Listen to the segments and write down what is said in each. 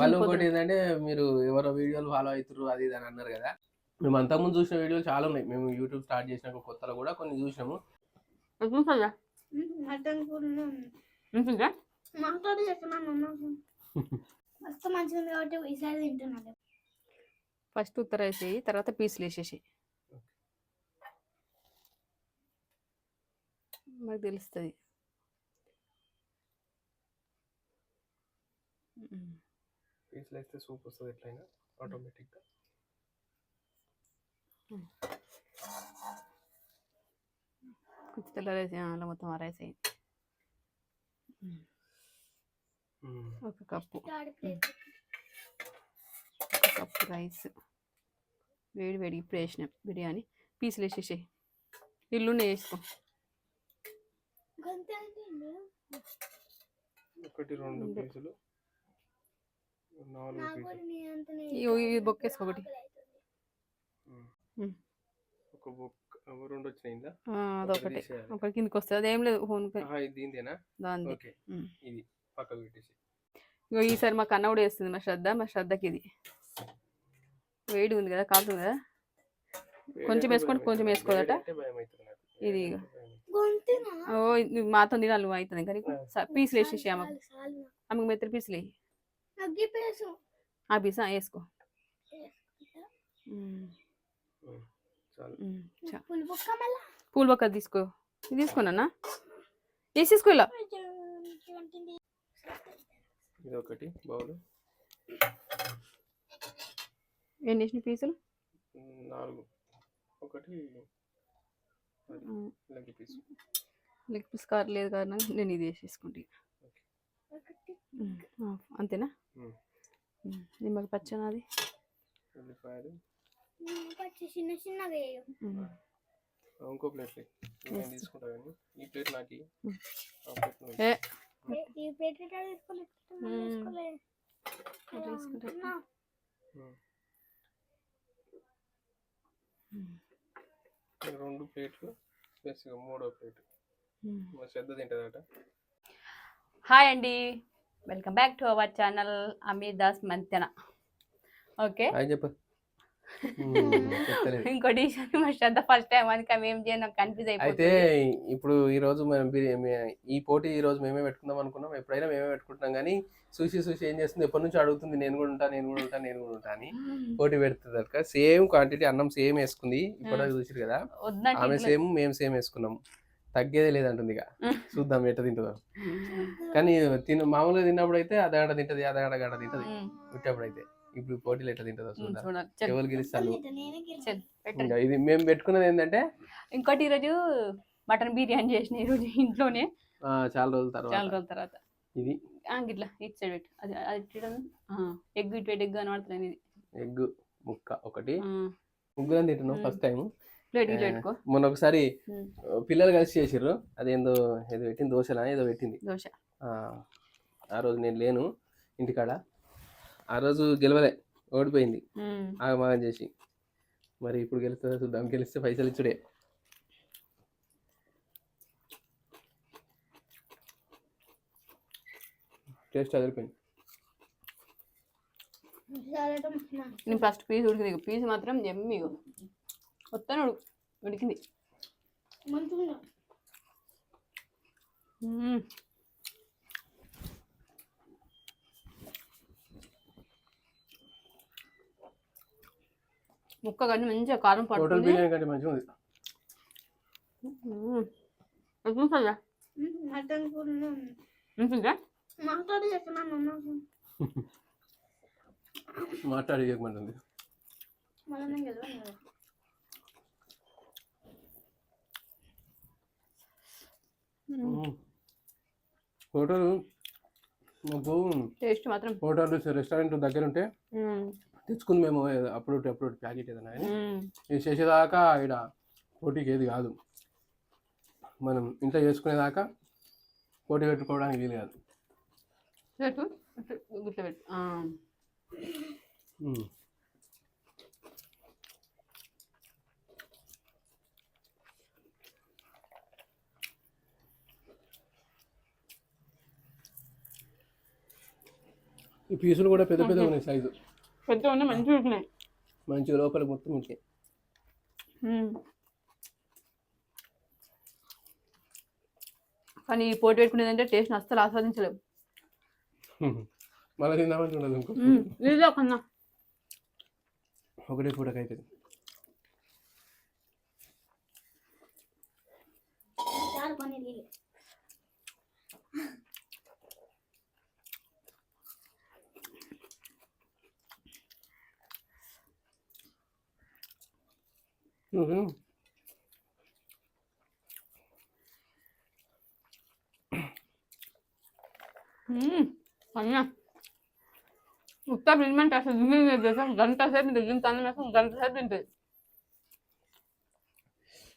మళ్ళీ ఇంకోటి ఏంటంటే మీరు ఎవరో వీడియోలు ఫాలో అవుతారు అది ఇది అని అన్నారు కదా. మేము అంతకుముందు చూసిన వీడియోలు చాలా ఉన్నాయి. మేము యూట్యూబ్ స్టార్ట్ చేసినాక కొత్తలో కూడా కొన్ని చూసినాము. ఫస్ట్ ఉత్తర వేసేయి తర్వాత పీసులు వేసేసి మాకు తెలుస్తుంది. పీసులు వేస్తే సూప్ వస్తుంది ఎట్లయినా ఆటోమేటిక్గా కొంచెం తెల్లరేసి అలా మొత్తం ఆరేసేయి ఒక కప్పు. ఒక కప్పు రైస్. వేడి వేడి ఇప్పుడు వేసిన బిర్యానీ. పీసులు వేసేసి ఇల్లుండి వేసుకో. ఒకటి రెండు పీసులు. ఇది బొక్కేసుకో ఒకటి. ఒక బుక్ రెండు వచ్చినాయిందా? ఆ, అదొకటి. ఒకటి కిందకి వస్తుంది. అదేం లేదు ఫోన్ దీందేనా దాని. ఇది పక్కకు పెట్టేసి. ఇగో ఈసారి మా కన్న కూడా వేస్తుంది మా శ్రద్ధ మా శ్రద్ధకి ఇది. వేడి ఉంది కదా కాలుతుంది కదా? కొంచెం వేసుకోండి, కొంచెం వేసుకోదట. ఇది ఇగ. ఓ ఇది మాతో తినాలి నువ్వు అవుతుంది. కానీ పీసులు వేసేసి ఆమెకు ఆమెకు మెత్తడి పీసులు అగ్గిపేసు ఆ ఆ, వేసుకో పూల బొక్క తీసుకో. ఇది తీసుకోనన్నా వేసేసుకో ఇలా. ఇది ఒకటి బౌల్. ఎన్ని వేసిన పీసులు? నాలుగు. ఒకటి leg piece. Leg piece car లేదు కారణం నేను ఇది వేసేసుకుంటా ఉమ్, ఆ, అంతేనా? నిమ్మకి పచ్చనాది. ఉల్లిపాయలు. చిన్న చిన్నగా ఇంకో ప్లేట్ నేను తీసుకుంటా కానీ. ఈ ప్లేట్ నాకు. ప్లేట్ తీసుకుంటే? రెండు ప్లేట్లు ప్లస్ మూడో ప్లేట్. శ్రద్ధ తింటుందట. హాయ్ అండి. Welcome back to our channel Ameer Das Manthena okay ఇంకోటి మా శ్రద్ధ ఫస్ట్ టైం అందుకే ఏం చేయను కన్ఫ్యూజ్ అయితే అయిపోతుంది. ఇప్పుడు ఈ రోజు మనం ఈ పోటీ ఈ రోజు మేమే పెట్టుకుందాం అనుకున్నాం. ఎప్పుడైనా మేమే పెట్టుకుంటున్నాం కానీ చూసి చూసి ఏం చేస్తుంది? ఎప్పటి నుంచి అడుగుతుంది నేను కూడా ఉంటా నేను కూడా ఉంటా నేను కూడా ఉంటా అని పోటీ పెడుతుంది అక్క. సేమ్ క్వాంటిటీ అన్నం సేమ్ వేసుకుంది. ఇప్పుడు చూసారు కదా? ఆమె సేమ్ మేము సేమ్ వేసుకున్నాం. తగ్గేదే లేదంటుంది ఇక. చూద్దాం ఎట్ట తింటుందో. కానీ తిన మామూలుగా తిన్నప్పుడు అయితే అదగడ తింటది అదగడ గడ తింటది. పుట్టేప్పుడు అయితే. ఇప్పుడు పోటీలు ఎట్లా తింటుందో చూద్దాం. చల్, ఎవరు గెలుస్తారు. చల్, ఇది మేము పెట్టుకున్నది ఏంటంటే? ఇంకోటి ఈరోజు మటన్ బిర్యానీ చేసిన ఈరోజు ఇంట్లోనే. ఆ, చాలా రోజుల చాలా తర్వాత రోజుల తర్వాత. ఇది? ఆ, గిట్లా ఇటు సైడ్ పెట్టు. అది ఇటు ఎగ్ ఇటు ఎగ్ కనబడుతుంది ఇది. ఎగ్ ముక్క ఒకటి. ముగ్గురం తింటున్నాం ఫస్ట్ టైం మొన్న ఒకసారి పిల్లలు కలిసి చేసిర్రు. అదేందో ఏదో పెట్టింది దోశలా ఏదో పెట్టింది. దోశ. ఆ, ఆ రోజు నేను లేను ఇంటికాడ. ఆ రోజు గెలవలే ఓడిపోయింది. ఆగమాగం చేసి. మరి ఇప్పుడు గెలుస్తుందో చూద్దాం గెలిస్తే పైసలు ఇచ్చుడే. టేస్ట్ అదిరిపోయింది. నేను ఫస్ట్ పీస్ ఉడికింది పీస్ మాత్రం ఎమ్మి మొత్తం ఉడికింది మంచిగా. ముక్క కానీ మంచిగా కారం పడుతుంది బిర్యానీ కంటే మంచిగా ఉంది. ఎట్లుంటుందా? మటన్ కూర. ఉంటుందా? చెప్తున్నాను. మాట్లాడి మళ్ళీ నేను గెలవను కదా. మ్మ్. హోటల్ మాకు టేస్ట్ మాత్రం. హోటల్ రెస్టారెంట్ దగ్గర ఉంటే. తెచ్చుకుంది మేము అప్పుడు అప్పుడు ప్యాకెట్ ఏదైనా. ఇది చేసేదాకా ఇక్కడ పోటీకి ఏది కాదు. మనం ఇంట్లో చేసుకునేదాకా పోటీ పెట్టుకోవడానికి వీలు కాదు. పెట్టు పెట్టు. ఇట్లా పెట్టు ఆ. ఉమ్. ఈ పీసులు కూడా పెద్ద పెద్ద ఉన్నాయి సైజు పెద్ద ఉన్న మంచిగా ఉంటున్నాయి. మంచిగా లోపల మొత్తం ఉంటాయి. కానీ ఈ పోటీ పెట్టుకునేదంటే టేస్ట్ అస్సలు ఆస్వాదించలేము. మళ్ళీ తిందామంటే ఉండదు ఇంకో. ఒకటే పూటకి అవుతుంది చాలు కొన్ని నీళ్ళు నువ్వు తిను. మ్మ్. అన్నా ఉత్తా పిలిమెంట్ అసలు దిగింది చేసాం గంట సేపు దిగిన తన వేసాం గంట సేపు తింటుంది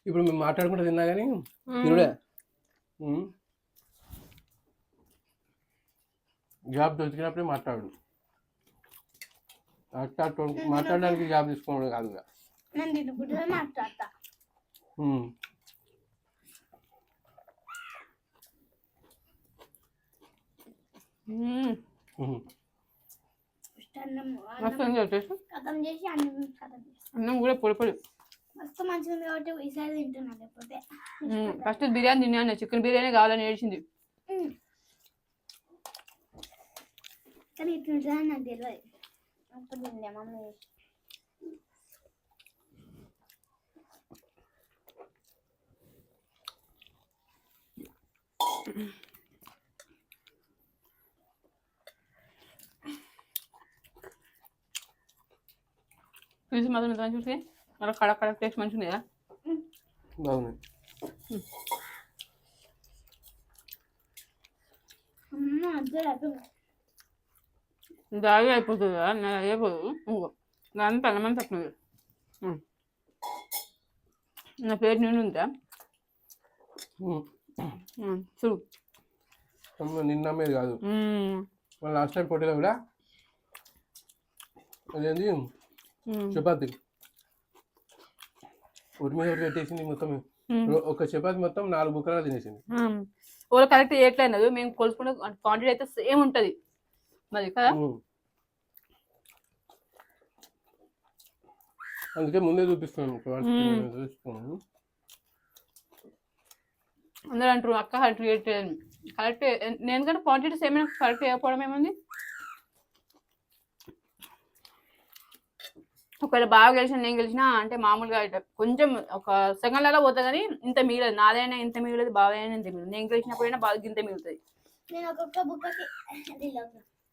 ఇప్పుడు మేము మాట్లాడుకుంటూ తిన్నా కానీ మ్మ్. తినుడే మ్మ్. జాబ్ దొరికినప్పుడే మాట్లాడు అట్లా ట్వంటీ మాట్లాడడానికి జాబ్ తీసుకోవడం కాదు టేస్ట్? కథం చేసి అన్నం కథం చేసి అన్నం కూడా పొడి పొడి. మస్తు మంచిగా ఉంది కాబట్టి ఈసారి తింటున్నాను లేకపోతే. ఫస్ట్ బిర్యానీ తిన్నాను చికెన్ బిర్యానీ కావాలని ఏడిచింది. కానీ ఇట్లుంటుందని నాకు తెలియదు. అప్పుడు తిండే మమ్మీ. చేసి. మాత్రం ఎంత అలా కడ కడ టేస్ట్ ఉంది కదా? బాగుంది. దాగి అయిపోతుంది కదా నేను అయిపోదు ఇంకో దాని పెళ్ళమని తక్కువ నా ప్లేట్ నిండు ఉందా. చూడు. నిన్న మీద కాదు. మన లాస్ట్ టైం పోటీలో కూడా అదేంది. చపాతి. ఒకటి మీద పెట్టేసింది మొత్తం. ఒక చపాతి మొత్తం నాలుగు బుక్కలు తినేసింది. వాళ్ళు కరెక్ట్ చేయట్లేదు. మేము కొలుసుకునే క్వాంటిటీ అయితే సేమ్ ఉంటుంది. మరి కదా. అందుకే ముందే. చూపిస్తున్నాను. అందరూ అంటారు అక్క కరెక్ట్ చేయట్లేదు కరెక్ట్ నేను కానీ క్వాంటిటీ సేమ్ కరెక్ట్ చేయకపోవడం ఏముంది? ఒకవేళ బాగా గెలిచిన నేను గెలిచినా అంటే మామూలుగా ఇట్లా కొంచెం ఒక సెకండ్లలో పోతుంది కానీ ఇంత మిగలదు. నాదైనా ఇంత మిగలదు బావైనా ఇంత మిగలదు. నేను గెలిచినప్పుడైనా బాగా ఇంత మిగులుతుంది.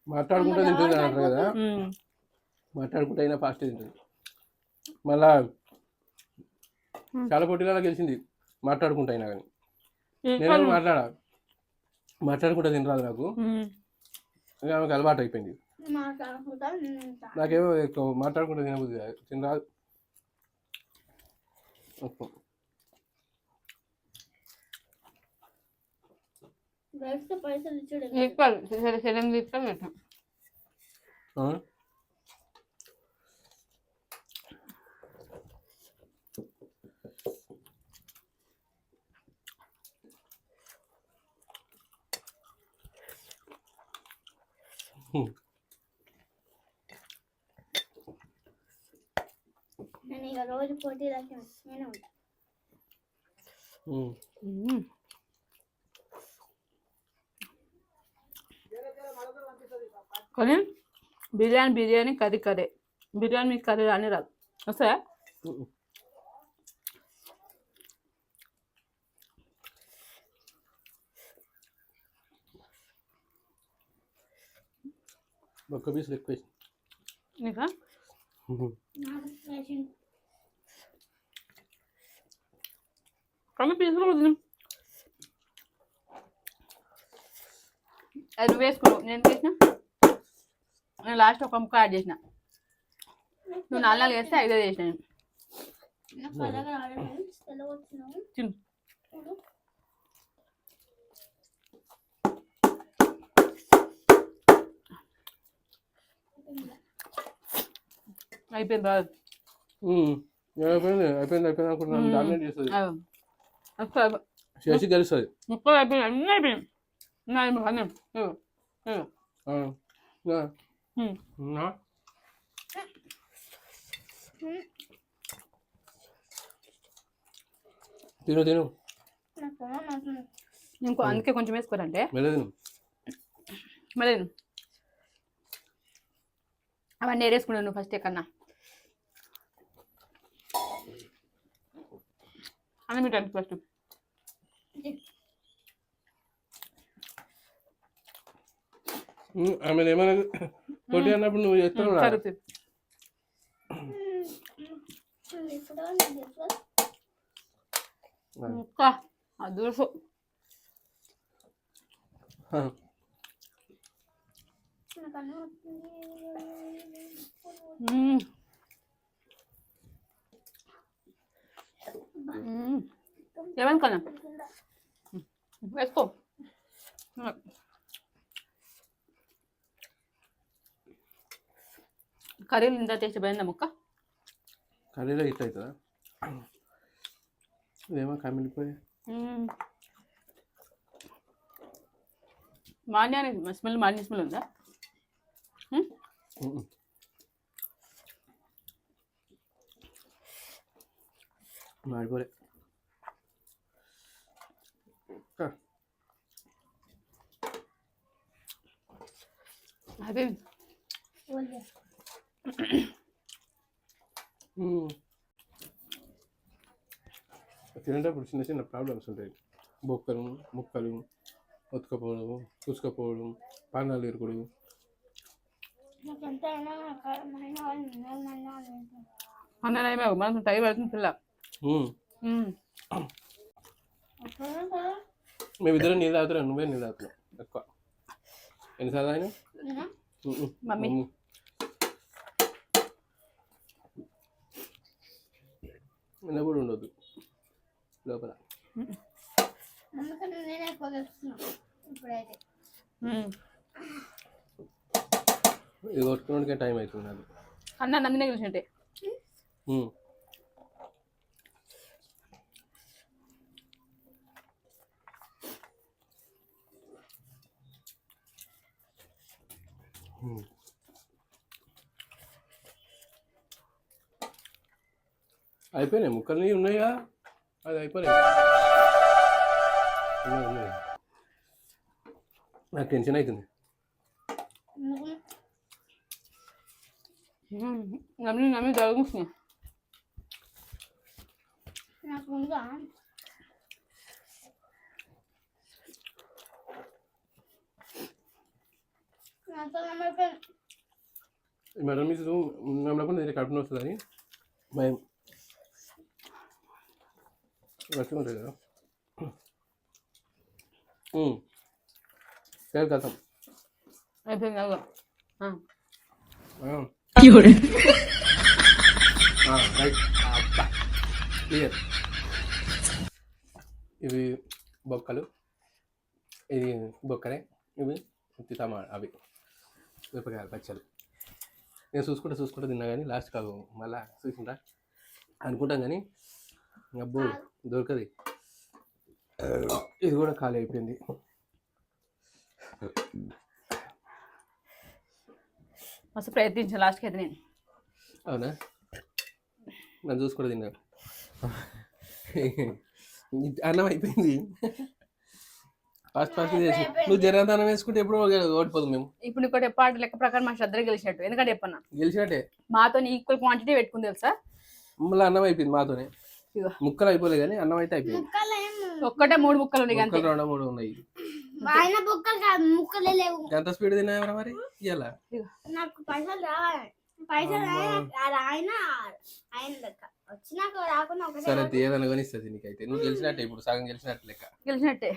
మాట్లాడుకుంటూ తింటుంది అంటారు కదా? మాట్లాడుకుంటూ అయినా ఫాస్ట్ తింటుంది. మళ్ళా చాలా పోటీలలో గెలిచింది మాట్లాడుకుంటూ అయినా కానీ. నేను మాట్లాడా మాట్లాడుకుంటూ తినరాదు నాకు ఇంకా ఆమెకు అలవాటు అయిపోయింది. నాకేమో ఎక్కువ మాట్లాడుకుంటూ తినబుద్ది తినరాదు పైసలు ఇచ్చుడు ఈక్వల్ సరే సెలెన్ తీసుకొని పెట్టాం ఆ? హ్మ్. నేను ఇక రోజు పోటీ రాసి నేను ఉంటా హ్మ్. కానీ బిర్యానీ బిర్యానీ కర్రీ కర్రీ బిర్యానీ మీకు కర్రీ రాని రాదు వస్తాయా హ్మ్. ఒక్క పీస్ ఎక్కువ వేసి. నీకా హ్మ్. నాకు వేసిండు. కానీ పీసులు వద్దు అది వేసుకున్నావు నేను వేసిన నేను లాస్ట్ ఒక ముక్క యాడ్ చేసిన నువ్వు నాలుగు నాలుగు వేస్తే ఐదో చేసిన నేను తిను అయిపోయింది. అయిపోయింది అయిపోయింది అయిపోయింది అనుకుంటున్నాను డామినేట్ చేస్తుంది అక్క చేసి గెలుస్తుంది ముక్కలు అయిపోయినాయి అన్నీ అయిపోయినాయి ఉన్నాయి అన్నీ. ఉన్నా? తిను తిను. ఇంకో అందుకే కొంచెం వేసుకోరంటే. మళ్ళీ అవన్నీ ఏరేసుకున్నాను నువ్వు ఫస్ట్ ఎక్కడన్నా అన్న మీరు ఫస్ట్ ఉమ్, ఆమె ఏమైనా పోటీ అన్నప్పుడు నువ్వు చేస్తావు రా. జరుగుతుంది ఇప్పుడు నేను ఇప్పుడు ఇంకా అదృష్టం ఆ, నాకు అన్నం వస్తుంది. మ్మ్. మ్మ్. ఏమని కన్నా వేసుకో కర్రీలు ఇంత టేస్ట్ పోయిందా ముక్క కర్రీలో ఇట్ అవుతుందా ఇదేమో కమిలిపోయి మ్మ్. మాన్యాని స్మెల్ మాన్య స్మెల్ ఉందా మ్మ్? ఉమ్. మాడిపోలే ఆ, అదే ఓలే. ఉమ్. తినేటప్పుడు చిన్న చిన్న ప్రాబ్లమ్స్ ఉంటాయి బొక్కలు ముక్కలు ఉతకపోవడం కుసుకపోవడం పానాలు ఇరుకుడు నాకు ఎంత అయినా నాకు అయినా వాళ్ళు నిన్నలు నన్ను వాళ్ళు అన్నమే మనం టైం పడుతుంది పిల్ల మేమిద్దరం నీళ్ళు తాగుతున్నాం నువ్వే నీళ్ళు తాగుతున్నావు ఎక్కువ. ఎన్నిసార్లు నేనా? మమ్మీ. కూడా ఉండొద్దు లోపల. ఇది కొట్టుకోవడానికే టైం అవుతుంది అన్న నందినే గెలిచినట్టే అయిపోయినాయి ముక్కలు ఉన్నాయా? అది అయిపోయినాయి. ఉన్నాయి. నాకు టెన్షన్ అవుతుంది. నమ్మి నమ్మి జరుగుతుంది నాకు ఉందా నాతో నమ్మకం మేడం మీకు నమ్మకుండా నేను కడుపున వస్తుందని భయం మంచిగా ఉంటుంది కదా. సరే కథం అయిపోయింది క్లియర్ ఇవి బొక్కలు. ఇది బొక్కలే. ఇవి ఉత్తి అవి. మిరపకాయలు పచ్చలు నేను చూసుకుంటా చూసుకుంటా తిన్నా కానీ లాస్ట్ కాదు. మళ్ళా చూసింటా అనుకుంటాం కానీ అబ్బో దొరకది. ఇది కూడా ఖాళీ అయిపోయింది. మస్తు ప్రయత్నించాను లాస్ట్కి అయితే నేను. అవునా? నన్ను చూసుకుంటా తిన్నా. అన్నం అయిపోయింది. ఫాస్ట్ ఫాస్ట్ చేసి. నువ్వు జనదానం వేసుకుంటే ఎప్పుడు ఓడిపోదు మేము. ఇప్పుడు ఇంకోటి పాట లెక్క ప్రకారం మా శ్రద్ధ గెలిచినట్టు. ఎందుకంటే చెప్పన్నా? గెలిచినట్టే. మాతో ఈక్వల్ క్వాంటిటీ పెట్టుకుంది తెలుసా? మళ్ళీ అన్నం అయిపోయింది మాతోనే. ముక్కలు అయిపోలే కానీ అన్నం అయితే అయిపోయింది. ఒక్కటే మూడు ముక్కలు ఉన్నాయి ముక్కలు రెండు మూడు ఉన్నాయి. ఆయన బొక్కలు కాదు ముక్కలే లేవు. ఎంత స్పీడ్ తిన్నాయా మరి? ఇగో. నాకు పైసలు రావాలి. పైసలు ఆయన ఆయన ఆయన సరే ఏదైనా కానీ ఇస్తుంది నీకైతే? నువ్వు గెలిచినట్టే ఇప్పుడు సగం గెలిచినట్టు లెక్క. గెలిచినట్టే.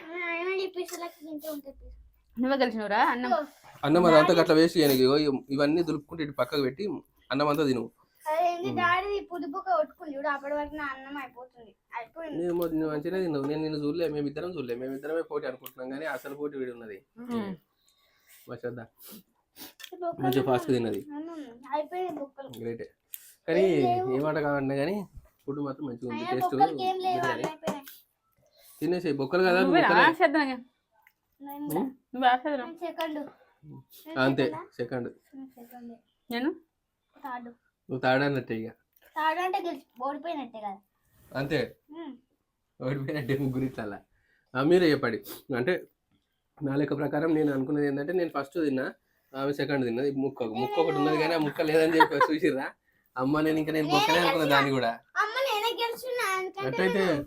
నువ్వే గెలిచినవురా? అన్నం. అన్నం అదంతా గట్ల వేస్ట్ చేయడానికి ఇగో ఇవన్నీ దులుపుకుంటే ఇటు పక్కకు పెట్టి అన్నం అంతా తిను. అదేంటి డాడీ పుదుపుగా కొట్టుకుంది చూడు అప్పటి వరకు నా అన్నం అయిపోతుంది. అయిపోయింది. నేను మొ- నువ్వు మంచిగా తిన్నావు నేను నిన్ను చూడలే మేమిద్దరం చూడలే. మేమిద్దరమే పోటీ అనుకుంటున్నాం కానీ అసలు పోటీ వీడి ఉన్నది. మంచిగా ఫాస్ట్గా తిన్నది. అన్నం. అయిపోయింది బొక్కలు. గ్రేటే కానీ ఏమాట కావాలన్నా కానీ ఫుడ్ మాత్రం మంచిగా ఉంది. టేస్ట్ ఏం తినేసి బొక్కలు కదా అంతే సెకండ్? నేను నువ్వు థర్డ్ అన్నట్టే ఇక ఓడిపోయినట్టే కదా. అంతే. ఓడిపోయినట్టే ముగ్గురు ఇట్లా మీరే చెప్పండి. అంటే నా లెక్క ప్రకారం నేను అనుకున్నది ఏంటంటే నేను ఫస్ట్ తిన్నా ఆమె సెకండ్ తిన్నది. ముక్క ముక్క ఒకటి ఉన్నది కానీ ఆ ముక్క లేదని చెప్పి చూసిర్రా? అమ్మ నేను ఇంకా నేను మొక్కనే అనుకున్నా దాన్ని కూడా. అమ్మ నేనే గెలుచున్నా ఎందుకంటే అట్లయితే నేను-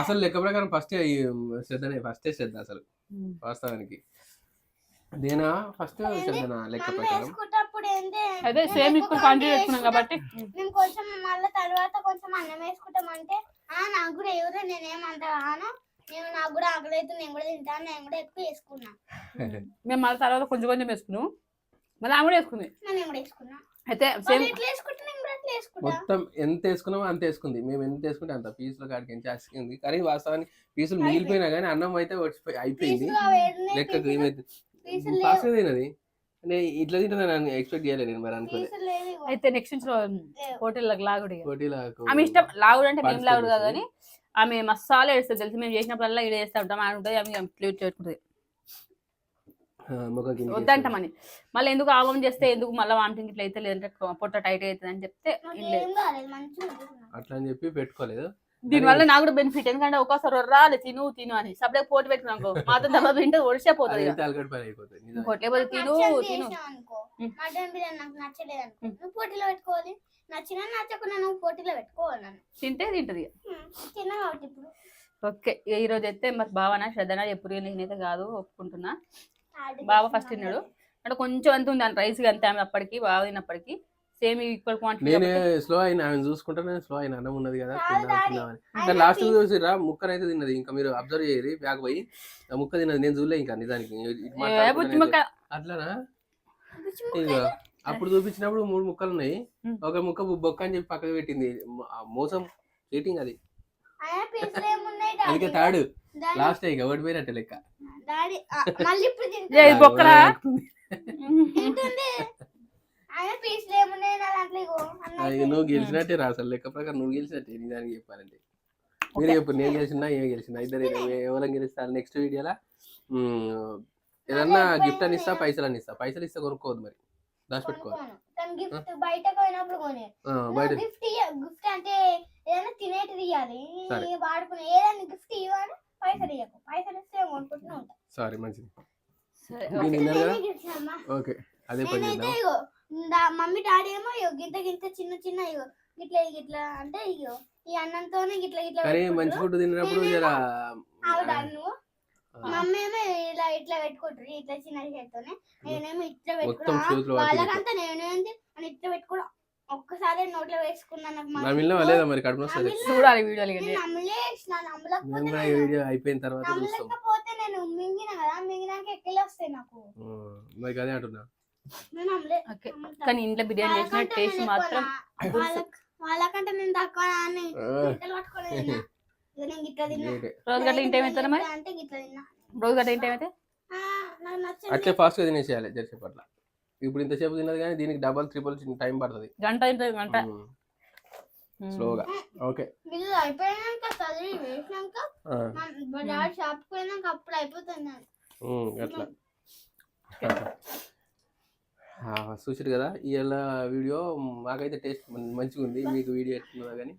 అసలు లెక్క ప్రకారం ఫస్ట్ శ్రద్ధనే ఫస్టే శ్రద్ధ అసలు వాస్తవానికి. నేనా? ఫస్ట్ శ్రద్ధనా లెక్క ప్రకారం? అదే నేను సేమ్ ఇప్పుడు కంటిన్యూ కంటి చేసుకున్నాం కాబట్టి. మేము కొంచెం మళ్ళీ తర్వాత కొంచెం అన్నం వేసుకుంటామంటే ఆ నాకు కూడా ఎవరు నేనేమంత ఆను నేను నాకు కూడా ఆకలి అయితే నేను కూడా తింటాను నేను కూడా ఎక్కువ వేసుకున్నా. మేము మళ్ళీ తర్వాత కొంచెం కొంచెం వేసుకున్నాం. మళ్ళీ ఆమె కూడా వేసుకుంది. నేను కూడా వేసుకున్నా. అయితే సేమ్ మొత్తం ఎంత వేసుకున్నామో అంత వేసుకుంది మేము ఎంత వేసుకుంటే అంత పీసుల కాడికి ఎంత వేసుకుంది కానీ వాస్తవానికి పీసులు మిగిలిపోయినా కానీ అన్నం అయితే వచ్చిపోయి అయిపోయింది లెక్కకు పీసులు? ఏమైతే తినది నేను ఇట్లా తింటుందని నేను ఎక్స్పెక్ట్ చేయలేదు నేను మరి ఇగో. అయితే నెక్స్ట్ నుంచి. హోటల్లోకి లాగుడు. పోటీలకు ఆమె ఇష్టం లాగుడు అంటే మేము లాగుడు. కానీ ఆమె మసాలా వేస్తుంది తెలుసు మేము చేసినప్పుడల్లా ఇక్కడ వేస్తా ఉంటాం ఆమె ఉంటుంది ఆమె ప్లేట్ ఇంకేసి. వద్దంటామని మళ్ళీ ఎందుకు ఆగం చేస్తే ఎందుకు మళ్ళీ వామిటింగ్ ఇట్లా అయితే లేదంటే పొట్ట టైట్ అవుతుంది అని చెప్తే. అట్లా అని చెప్పి పెట్టుకోలేదు. దీనివల్ల నాకు కూడా బెనిఫిట్ ఎందుకంటే ఒక్కోసారి రాదు తిను తిను అని. సపరేట్ పోటీ పెట్టుకున్నాను మాతో దెబ్బ తింటే తిను తిను. మటన్ బిర్యానీ నాకు నచ్చలేదు. నువ్వు పోటీలో పెట్టుకోవాలి నచ్చినా నచ్చకుండా నువ్వు పోటీలో పెట్టుకోవాలి నన్ను. తింటే తింటది ఇక. ఉమ్. తిన్నా కాబట్టి ఇప్పుడు. ఓకే ఈ రోజు అయితే మరి భావన శ్రద్ధన ఎప్పుడు నేనైతే కాదు ఒప్పుకుంటున్నా. చేసిన ఫస్ట్ తిన్నాడు. అంటే కొంచెం అంత ఉంది? రైస్ అంతే ఆమె అప్పటికి బాగా తిన్నప్పటికి. సేమ్ ఈక్వల్ క్వాంటిటీ నేనే స్లో అయినా ఆమె చూసుకుంటా నేను స్లో అయినా అన్నం ఉన్నది కదా ఇంకా లాస్ట్ చూసిరా ముక్కనైతే అయితే తిన్నది. ఇంకా మీరు అబ్జర్వ్ చేయరు బ్యాగ్ పోయి. ఆ ముక్క తిన్నది నేను చూడలే ఇంకా నిజానికి. అట్లానా? అప్పుడు చూపించినప్పుడు మూడు ముక్కలు ఉన్నాయి. ఒక ముక్క బొక్క అని చెప్పి పక్కకు పెట్టింది. మోసం చీటింగ్ అది. అందుకే తాడు. డాడీ లాస్ట్ ఇక? ఓడిపోయినట్టే లెక్క. డాడీ మళ్ళీ ఇప్పుడు ఏ, తింటా ఇది బొక్కరా? తింటుంది ఆయన పీసులు ఏమున్నాయి నా దాంట్లో ఇగో అన్న అది నువ్వు గెలిచినట్టే రా అసలు. లెక్క ప్రకారం నువ్వు గెలిచినట్టే నీ దానికి చెప్పాలంటే. మీరు చెప్పు నేను గెలిచినా ఏమి గెలిచినా ఇద్దరు ఎవరైనా గెలుస్తారు? నెక్స్ట్ వీడియోలో ఏదన్నా గిఫ్ట్ అని ఇస్తా పైసలు అని ఇస్తా. పైసలు ఇస్తే కొనుక్కోవద్దు మరి. దాచిపెట్టుకోవాలి. గిఫ్ట్ బయటకు పోయినప్పుడు కొని. ఆ, బయట గిఫ్ట్ గిఫ్ట్ అంటే ఏదైనా తినేటిది ఇవ్వాలి. వాడుకునే ఏదైనా గిఫ్ట్ ఇవ్వాలి పైసలు ఇవ్వకు పైసలు ఇస్తే కొనుక్కుంటూ ఉంటా సారీ మంచిది. ఓకే. అదే పని మమ్మీ డాడీ ఏమో ఇగో గింత గింత చిన్న చిన్న ఇగో గిట్లా గిట్లా అంటే ఇగో ఈ అన్నంతోనే గిట్లా గిట్లా పెట్టుకుంటారు. మంచి ఫుడ్ తిన్నప్పుడు జర నువ్వు? మమ్మీ ఏమో ఇలా ఇట్లా పెట్టుకుంటారు ఇట్లా చిన్న చేత్తోనే. నేనేమో ఇట్లా మొత్తం పెట్టుకున్నా వాళ్ళకంతా నేనేంది అని ఇట్లా పెట్టుకున్నా ఒక్కసారి నోట్లో వేసుకున్నా నాకు నా మంచి- మిల్లం లేదా మరి కడుపు వస్తుంది? చూడాలి వీడియోలు వీడియో అయిపోయిన తర్వాత చూస్తాం. నేను మింగిన కదా మింగినాక ఎక్కిలు వస్తాయి నాకు. మరి అదే అంటున్నా. ఓకే. కానీ ఇంట్లో బిర్యానీ చేసిన టేస్ట్ మాత్రం వాళ్ళకంటే నేను తక్కువ అని గిట్ల. రోజు గట్ట ఇంటి ఏమవుతారా మరి? అంటే గిట్ల తిన్నా. రోజు గట్ట ఇంటి ఏమైతే? అట్లే ఫాస్ట్గా తినేసేయాలి జరిసేపు అట్లా ఇప్పుడు ఇంతసేపు తిన్నది కానీ దీనికి డబల్ త్రిపుల్ టైం పడుతుంది. గంట గంట. స్లోగా ఓకే అయిపోయినాక చదివి వేసినాక ఆ, మా డాడీ షాప్కి పోయినాక అప్పుడు అయిపోతుంది అట్లా. చూసారు కదా ఇవాళ వీడియో మాకైతే టేస్ట్ మంచిగా ఉంది మీకు వీడియో ఎట్లున్నదో కానీ.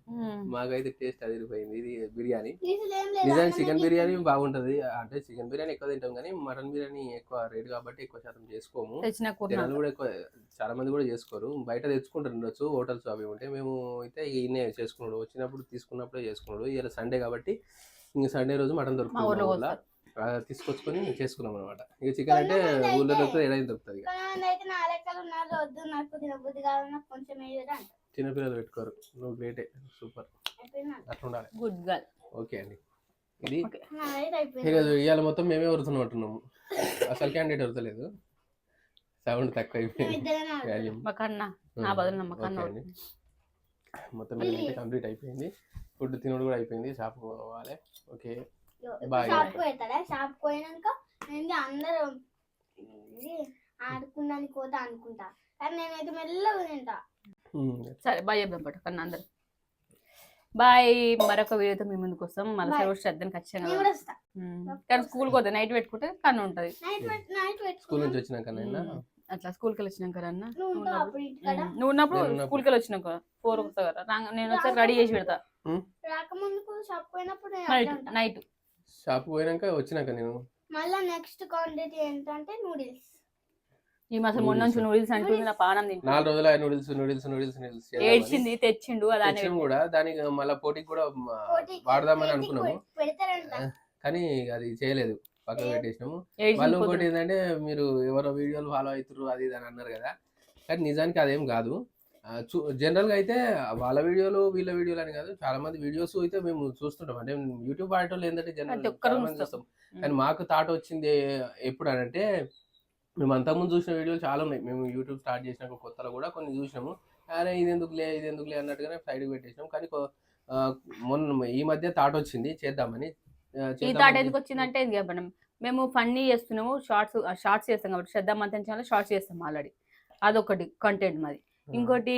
మాకైతే టేస్ట్ అదిరిపోయింది ఇది బిర్యానీ. పీసులు ఏం లేదు నిజానికి చికెన్. బిర్యానీ బాగుంటది అంటే చికెన్ బిర్యానీ ఎక్కువ తింటాం కానీ మటన్ బిర్యానీ ఎక్కువ రేట్ కాబట్టి ఎక్కువ శాతం చేసుకోము. జనాలు కూడా ఎక్కువ చాలా మంది కూడా చేసుకోరు బయట తెచ్చుకుంటారు ఉండొచ్చు హోటల్స్ అవి ఉంటే మేము అయితే ఇన్నే చేసుకున్నాడు వచ్చినప్పుడు తీసుకున్నప్పుడే చేసుకున్నాడు ఇవాళ సండే కాబట్టి ఇంక సండే రోజు మటన్ దొరుకుతుంది తీసుకొచ్చుకొని చేసుకున్నాం అనమాట ఇక చికెన్ అంటే ఊళ్ళో అయితే- దొరుకుతుంది. చిన్నపిల్లలు పెట్టుకోరు. నువ్వు గ్రేటే సూపర్ అయిపోయింది? అట్లా ఉండాలి. గుడ్ గర్ల్ ఓకే అండి. ఇది ఇవాళ మొత్తం మేమే వరుతున్నాం అంటున్నాము అసలు క్యాండిడేట్ వరతలేదు సౌండ్ తక్కువ అయిపోయింది మొత్తం కంప్లీట్ అయిపోయింది. ఫుడ్ తినడం కూడా అయిపోయింది. షాప్ పోవాలి. ఓకే. షాప్ పోతాడా షాప్ పోయినాక నేను అందరూ ఆడుకున్నానికి పోతా అనుకుంటా. కానీ నేనైతే మెల్లగా తింటా. సరే బాయ్ చెప్దాం పట్టు కన్నా అందరు. బాయ్ మరొక వీడియోతో మీ ముందుకు వస్తాం. మళ్ళీ శ్రద్ధని ఖచ్చితంగా. కానీ స్కూల్కి పోతే నైట్ పెట్టుకుంటే కన్ను ఉంటది. నైట్ నైట్ స్కూల్ నుంచి వచ్చినాక. అట్లా స్కూల్కి వెళ్ళి వచ్చినాక అన్న. నువ్వు ఉన్నప్పుడు నేను ఉన్నప్పుడు. స్కూల్కి వెళ్ళి వచ్చినాక ఫోర్ వస్తా కదా నేను వచ్చాక రెడీ చేసి పెడతా. షాప్ పోయినప్పుడు నైట్. నైట్. షాప్ పోయినాక వచ్చినాక నేను. మళ్ళా నెక్స్ట్ క్వాంటిటీ ఏంటంటే నూడిల్స్ ఈ మాసం మొన్న నుంచి నూడిల్స్ అంటుంది నా పానం తింటా. నాలుగు రోజులు నూడిల్స్ నూడిల్స్ నూడిల్స్ నూడిల్స్ ఏడ్చింది తెచ్చిండు అది ఆయన తెచ్చినాం కూడా దానికి మళ్ళీ పోటీకి కూడా మ, వాడదామని అనుకున్నాము. పెడతారంట. కానీ అది చేయలేదు పక్కన పెట్టేసినాము. వాళ్ళు ఇంకోటి. ఏంటంటే మీరు ఎవరో వీడియోలు ఫాలో అవుతారు అది ఇది అని అన్నారు కదా. కానీ నిజానికి అదేం కాదు. ఆ, చూ జనరల్గా అయితే వాళ్ళ వీడియోలు వీళ్ళ వీడియోలు అని కాదు చాలా మంది వీడియోస్ అయితే మేము చూస్తుంటాం. అంటే యూట్యూబ్ ఆడటం ఏంటంటే జనరల్ చూస్తాం. కానీ మాకు థాట్ వచ్చింది ఎప్పుడు అని అంటే మేము అంతకుముందు చూసిన వీడియోలు చాలా ఉన్నాయి. మేము యూట్యూబ్ స్టార్ట్ చేసినాక కొత్తలో కూడా కొన్ని చూసినాము. అరే ఇది ఎందుకులే ఇది ఎందుకులే అన్నట్టుగానే సైడ్కి పెట్టేసినాం. కానీ మొన్న ఈ మధ్య థాట్ వచ్చింది చేద్దామని ఈ థాట్ ఎందుకు వచ్చిందంటే ఇది మేము ఫన్నీ చేస్తున్నాము షార్ట్స్ షార్ట్స్ చేస్తాం కాబట్టి శ్రద్ధ మంతన్ ఛానల్ షార్ట్స్ చేస్తాం ఆల్రెడీ అదొకటి కంటెంట్ మాది. ఇంకోటి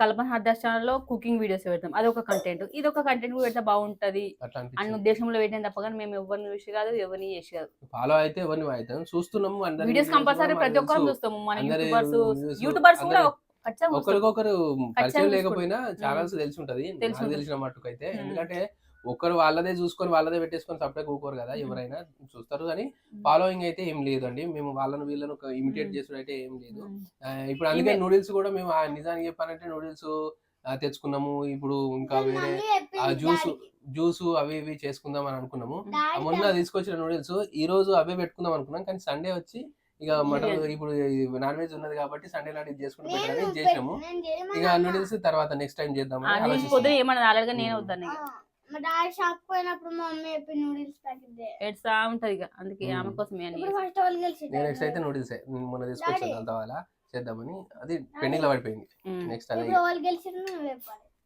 కల్పన హర్దాస్ ఛానల్లో కుకింగ్ వీడియోస్ పెడతాం. అదొక కంటెంట్ ఇది ఒక కంటెంట్ పెడితే బాగుంటది అన్న ఉద్దేశంలో పెట్టిన తప్ప కానీ మేము ఎవరిని చూసి కాదు ఎవరిని చేసి కాదు. ఫాలో అయితే ఎవరిని అవుతాం చూస్తున్నాము వీడియోస్ కంపల్సరీ కూడా ప్రతి ఒక్కరు. చూస్తాము. మన యూట్యూబర్స్ యూట్యూబర్స్ కూడా. ఒకరికొకరు పరిచయం. లేకపోయినా ఛానల్స్ తెలిసి ఉంటది. తెలిసిన మట్టుకు అయితే. ఎందుకంటే ఒకరు వాళ్ళదే చూసుకొని వాళ్ళదే పెట్టేసుకొని సపరేట్ కూకోరు కదా. ఎవరైనా చూస్తారు కానీ. ఫాలోయింగ్ అయితే ఏం లేదండి మేము వాళ్ళను వీళ్ళను ఇమిటేట్ మ్మ్. చేసుడు అయితే ఏం లేదు ఇప్పుడు అందుకే నూడిల్స్ కూడా మేము ఆ నిజానికి చెప్పాలంటే నూడిల్స్ తెచ్చుకున్నాము ఇప్పుడు ఇంకా వేరే జ్యూస్. జ్యూస్ అవి ఇవి చేసుకుందాం అని అనుకున్నాము మొన్న తీసుకొచ్చిన నూడిల్స్ ఈ రోజు అవే పెట్టుకుందాం అనుకున్నాం కానీ సండే వచ్చి ఇక మటన్. ఇప్పుడు నాన్ వెజ్ ఉన్నది కాబట్టి సండే నాటి ఇది చేసుకుంటే చేయమని ఇక. నూడిల్స్ తర్వాత నెక్స్ట్ టైం. పొద్దున ఏమన్నా అలాగే నేను. వద్దాను మా డాడీ షాప్ పోయినప్పుడు మా మమ్మీ చెప్పి నూడిల్స్ ప్యాకెట్ ఉంటది ఇక. అందుకే. ఆమె కోసం నేను ఇప్పుడు ఫస్ట్ వాళ్ళు గెలిచి నేను నెక్స్ట్ అయితే నూడిల్స్. మొన్న తీసుకొచ్చాను. దాని తర్వాత చేద్దామని. అది పెండింగ్లో పడిపోయింది. నెక్స్ట్ అదే వాళ్ళు గెలిచి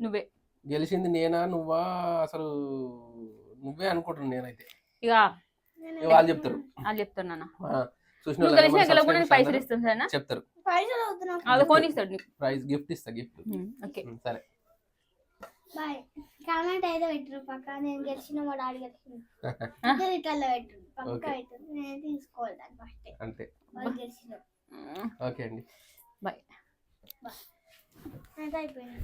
నువ్వు గెలిచింది నేనా నువ్వా? అసలు నువ్వే అనుకుంటున్నాను నేనైతే. ఇక వాళ్ళు చెప్తారు. వాళ్ళు గెలవకుండా subscribers పైసలు అందరూ? ఇస్తాం సరేనా? చెప్తారు. ప్రైజ్ గిఫ్ట్ ఇస్తా గిఫ్ట్. ఓకే. సరే. బాయ్. కామెంట్ అయితే పెట్టరు పక్క. నేను గెలిచిన మా డాడీ గెలిచిన. ఇద్దరు ఇట్లా పెట్టరు. పక్క. అవుతుంది నేను తీసుకోవాలి దాన్ని ఫస్ట్. అంతే. వాళ్ళు గెలిచిన. ఓకే అండి. బాయ్. అయితే అయిపోయింది.